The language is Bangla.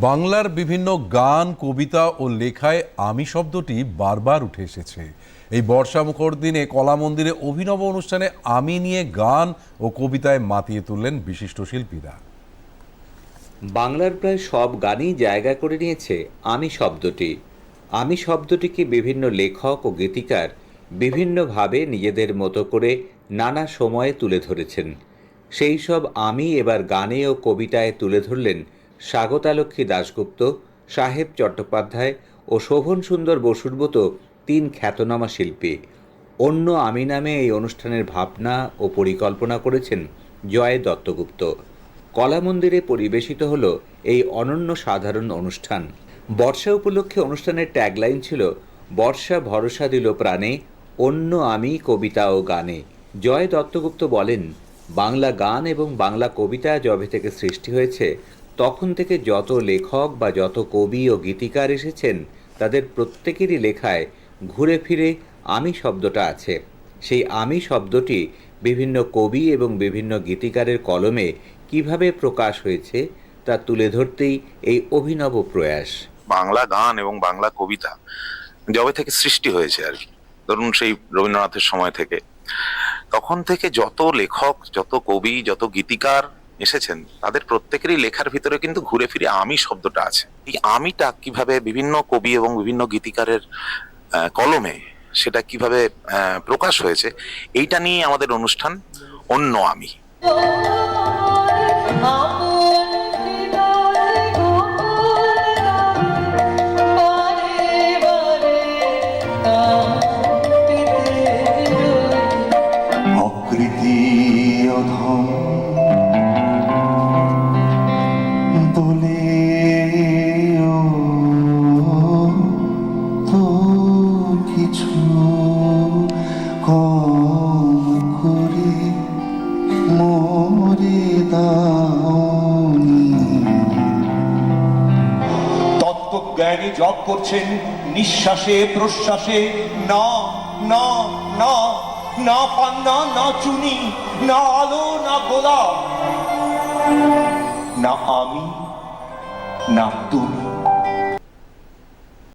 বাংলার বিভিন্ন গান, কবিতা ও লেখায় আমি শব্দটি বারবার উঠে এসেছে। এই বর্ষা মুখর দিনে কলা মন্দিরে অভিনব অনুষ্ঠানে আমি নিয়ে গান ও কবিতায় মাতিয়ে তুললেন বিশিষ্ট শিল্পীরা। বাংলার প্রায় সব গানই জায়গা করে নিয়েছে আমি শব্দটি। আমি শব্দটিকে বিভিন্ন লেখক ও গীতিকার বিভিন্নভাবে নিজেদের মতো করে নানা সময়ে তুলে ধরেছেন। সেই সব আমি এবার গানে ও কবিতায় তুলে ধরলেন স্বাগতালক্ষ্মী দাশগুপ্ত, সাহেব চট্টোপাধ্যায় ও শোভন সুন্দর বসুর মতো তিন খ্যাতনামা শিল্পী। অন্য আমি নামে এই অনুষ্ঠানের ভাবনা ও পরিকল্পনা করেছেন জয় দত্তগুপ্ত। কলা মন্দিরে পরিবেশিত হলো এই অনন্য সাধারণ অনুষ্ঠান। বর্ষা উপলক্ষে অনুষ্ঠানের ট্যাগলাইন ছিল, বর্ষা ভরসা দিল প্রাণে, অন্য আমি কবিতা ও গানে। জয় দত্তগুপ্ত বলেন, বাংলা গান এবং বাংলা কবিতা যবে থেকে সৃষ্টি হয়েছে তখন থেকে যত লেখক বা যত কবি ও গীতিকার এসেছেন, তাদের প্রত্যেকেরই লেখায় ঘুরে ফিরে আমি শব্দটা আছে। সেই আমি শব্দটি বিভিন্ন কবি এবং বিভিন্ন গীতিকারের কলমে কীভাবে প্রকাশ হয়েছে, তা তুলে ধরতেই এই অভিনব প্রয়াস। বাংলা গান এবং বাংলা কবিতা যবে থেকে সৃষ্টি হয়েছে আর কি। ধরুন সেই রবীন্দ্রনাথের সময় থেকে। তখন থেকে যত লেখক, যত কবি, যত গীতিকার এসেছেন, তাদের প্রত্যেকেরই লেখার ভিতরে কিন্তু ঘুরে ফিরে আমি শব্দটা আছে। এই আমিটা কীভাবে বিভিন্ন কবি এবং বিভিন্ন গীতিকারের কলমে সেটা কীভাবে প্রকাশ হয়েছে, এইটা নিয়ে আমাদের অনুষ্ঠান অন্য আমি। অকৃতি অধম বলে তো কিছু কম করে মরে তত্ত্বজ্ঞানী জপ করছেন, নিঃশ্বাসে, প্রশ্বাসে, না না না না পান্না না চুনি, না আলো, না গোলাপ। না আমি না তুমি।